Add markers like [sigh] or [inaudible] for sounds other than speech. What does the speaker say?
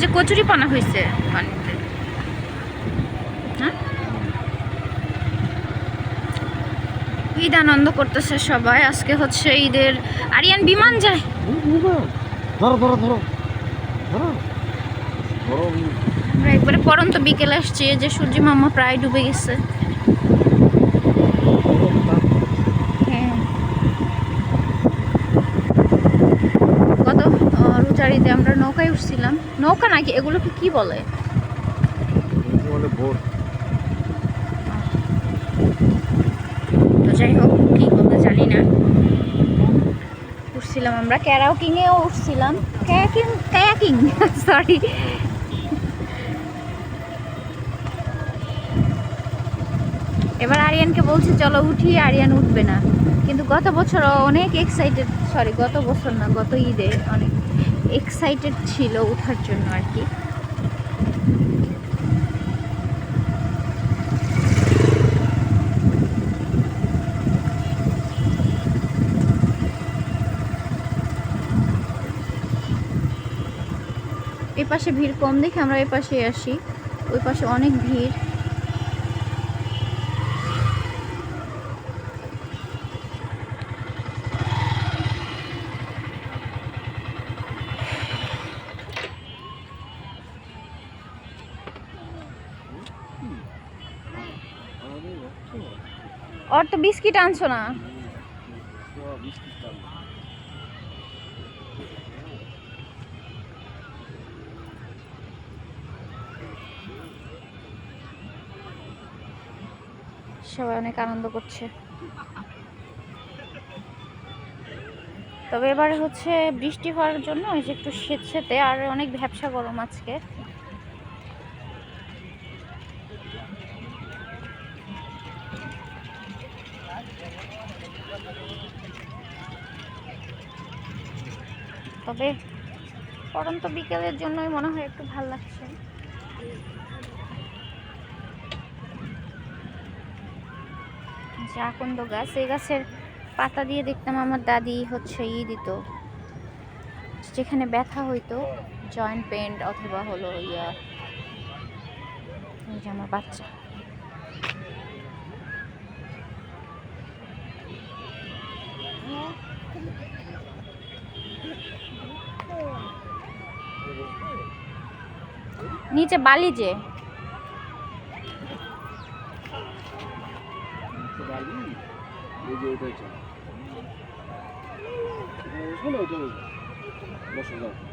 যে কচুরি পানা হয়েছে পানিতে। হ্যাঁ? ঈদ আনন্দ করতেছে সবাই আজকে হচ্ছে ঈদের আরিয়ান বিমান যায়। ধরো ধরো ধরো। ধরো। ধরো একবারে পরন্ত বিকেলে আসছে যে সূর্য মামা প্রায় ডুবে গেছে হ্যাঁ গত আহ, আমরা নৌকায় উঠছিলাম নৌকা নাকি এগুলোকে কি বলে? তো যাই হোক কি বলতে জানি না। উঠছিলাম আমরা ক্যারাউকিংয়েও উঠছিলাম। ক্যায়াকিং ক্যায়াকিং [laughs] সরি এবার আরিয়ানকে বলছি চলো উঠি আরিয়ান উঠবে না। কিন্তু গত বছর অনেক এক্সাইটেড সরি গত বছর না গত ঈদে অনেক এক্সাইটেড ছিল ওঠার জন্য আর কি। এই পাশে ভিড় কম দেখে আমরা এই পাশে আসি। ওই পাশে অনেক ভিড়। ওর তো বিস্কিট আনছো না? সবাই অনেক আনন্দ করছে। তবে এবারে হচ্ছে বৃষ্টি হওয়ার জন্য একটু সেতে আর অনেক ভ্যাবসা গরম আজকে। তবে পরন্ত বিকেলের জন্যই মনে হয় একটু ভালো লাগছে। আকন্দ গাছ, এই গাছের পাতা দিয়ে দেখতাম আমার দাদি হচ্ছে ই দিত। যেখানে ব্যথা হইতো জয়েন্ট পেন্ট অথবা হলো ইয়া, এই যে আমার বাচ্চা। নিচে বালি যে। এই যে ওইটাই চল শোনো ওইটা বসো যাও।